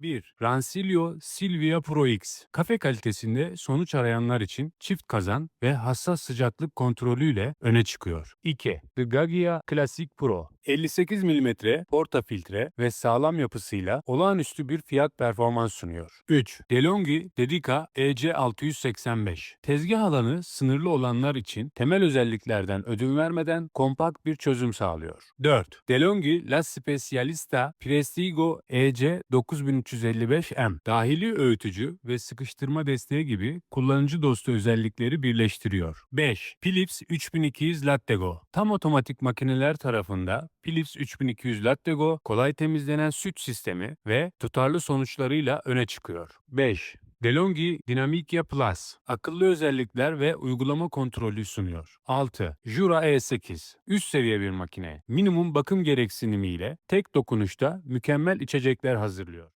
1. Ransilio Silvia Pro X Kafe kalitesinde sonuç arayanlar için çift kazan ve hassas sıcaklık kontrolüyle öne çıkıyor. 2. The Gagia Classic Pro 58 mm porta filtre ve sağlam yapısıyla olağanüstü bir fiyat performans sunuyor. 3. DeLonghi Dedica EC685 Tezgah alanı sınırlı olanlar için temel özelliklerden ödün vermeden kompakt bir çözüm sağlıyor. 4. DeLonghi La Specialista Prestigo EC9300 355M. Dahili öğütücü ve sıkıştırma desteği gibi kullanıcı dostu özellikleri birleştiriyor. 5. Philips 3200 Lattego Tam otomatik makineler tarafında Philips 3200 Lattego kolay temizlenen süt sistemi ve tutarlı sonuçlarıyla öne çıkıyor. 5. DeLonghi Dynamica Plus akıllı özellikler ve uygulama kontrolü sunuyor. 6. Jura E8 üst seviye bir makine. Minimum bakım gereksinimiyle tek dokunuşta mükemmel içecekler hazırlıyor.